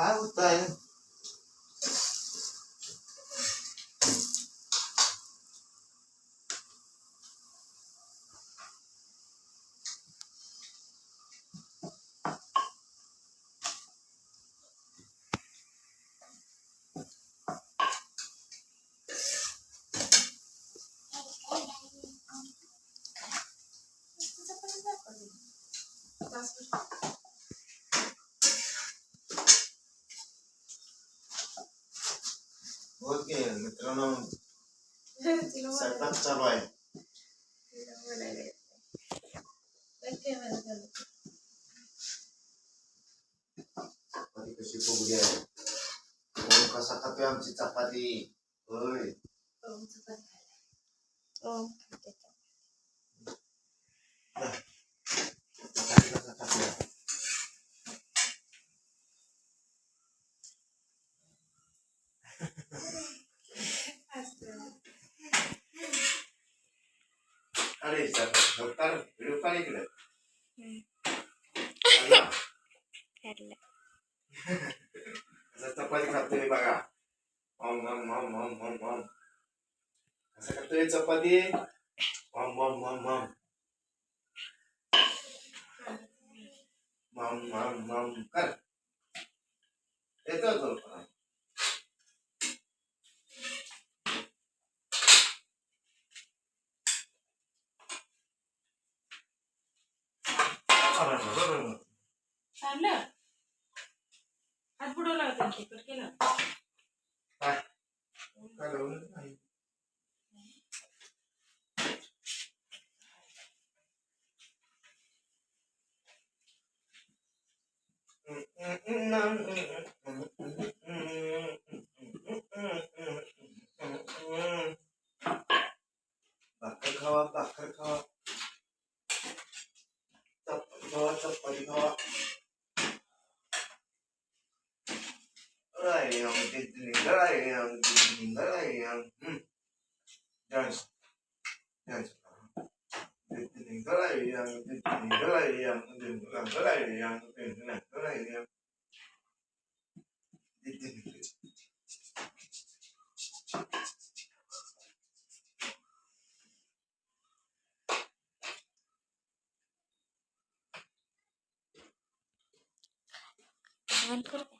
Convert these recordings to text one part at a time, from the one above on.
काय होत आहे बोल की मित्रांनो स्वयंपाक चालू आहे चपाती कशी फुगली आहे कोण कसा खातोय आमची चपाती होय चपाती कसा चपाती खातोय बघा मम मम मम मम मम मम कसं खातोय चपाती मम मम मम मम मम मम मम कर येतो तो だろう。Gracias.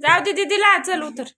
जाऊ दे दीदीला चल उतर.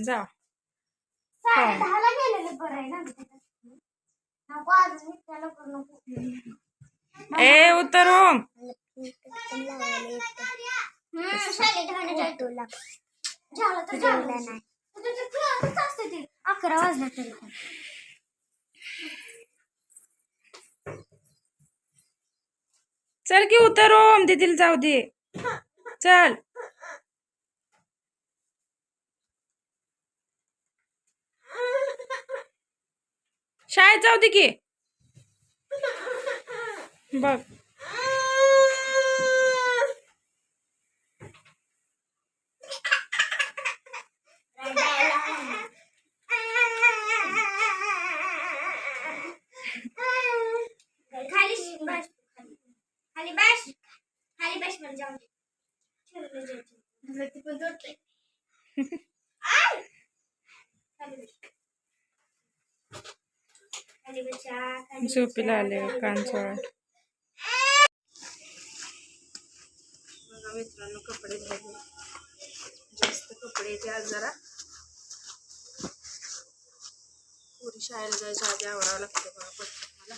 जा ए उतर ओम झालं तर झालं. नाही तुझं खेळतच असते ते. अकरा वाजला तरी पण. चल की उतर ओम दीदीला जाऊ दे. चल. शाळेत जाऊ दे की. बघ खाली बस खाली बस खाली बस मला जाऊ दे मला ती पण जोडते आय! खाली बस खाली बसा खाली झोपीला आले खाली कान बसा. चोळा बघा मित्रांनो कपडे धुवले जास्त कपडे आहेत आज जरा. पुरी शाळेला जायच्या आधी आवरावं लागतं बघा पटकन मला.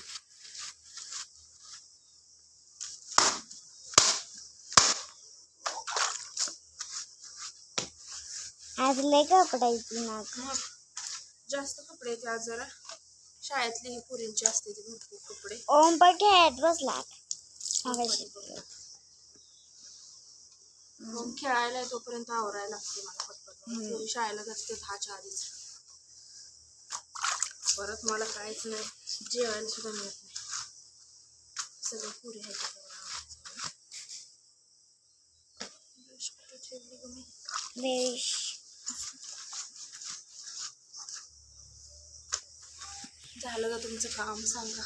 आज लय कपड्याची मग जास्त कपडे आज जरा. शाळेतली ही पुरींची असते ती भरपूर कपडे ओम पण खेळत बसला. मग खेळायला तोपर्यंत आवरायला लागते मला पटपट. पुरी शाळेला जाते दहाच्या आधीच परत मला काहीच नाही जेवायला सुद्धा मिळत नाही सगळं पुरी आहे. ब्रश कुठं ठेवली गं मी? झालं का तुमचं काम? सांगा.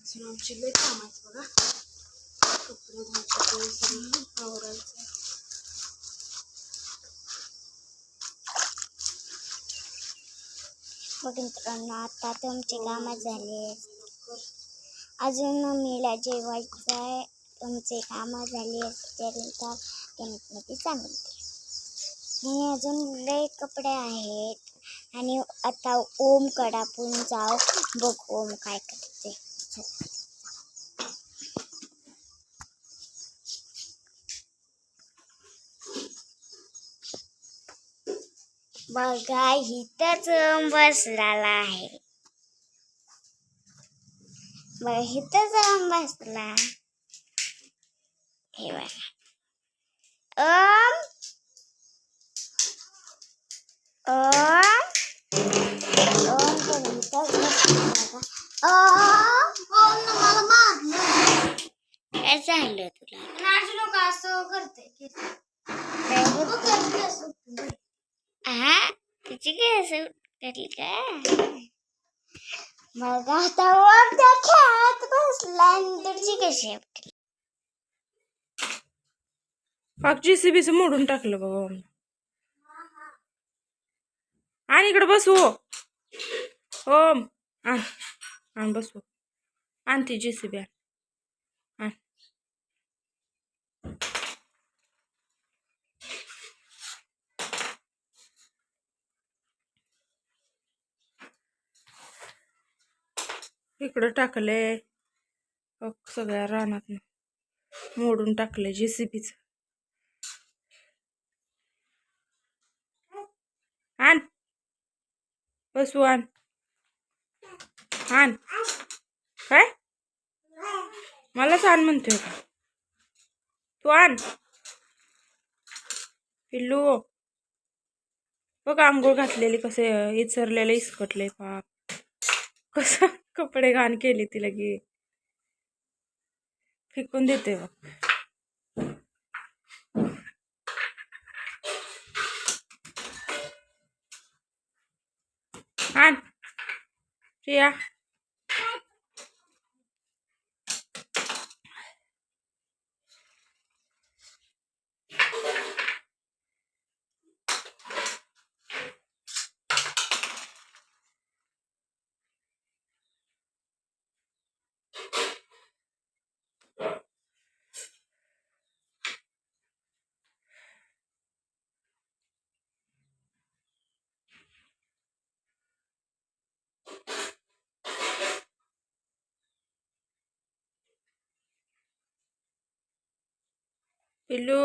अजून आमची लई काम आहेत बघा. कपडे धुवायचे ते आवरायचं. बघ मित्रांनो आता तुमचे काम झाले अजून मम्मीला जेवायचं आहे तुमचे काम झाले असतील तर कमेंटमध्ये सांगून द्या आणि अजून लय कपडे आहेत. आणि आता ओम कडापून जाव. बघ ओम काय करते. बघा इथंच ओम बसलेला आहे. बघा इथंच ओम बसला. हे बघा. बसला मारलं काय झालं तुला नाच लोक असं करते काय होतं? हा तिची काय असं कटली का मग आता वर त्या खेळात बसला आणि तुझी कशी आपली पाक मोडून टाकलं बाबा आणि इकडे बसू. ओम आ. आण बसू आण ती जेसीबी आण आण इकडं टाकले सगळ्या रानात मोडून टाकले जेसीबीच आण बसू आण आण काय? मलाच आण म्हणतोय का? तू आण. पिल्लू. बघ आंघोळ घातलेली कसे इचरलेले इसकटले पाप. कसं कपडे घाण केले ती लगे. फेकून देते बघ. आण. प्रिया. पिल्लू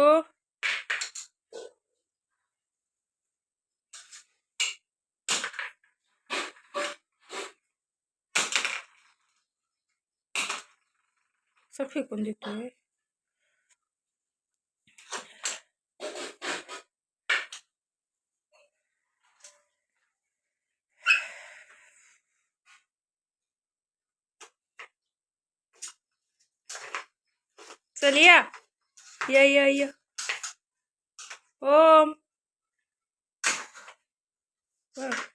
सब फेकून देतोय चल या या या ओम बघ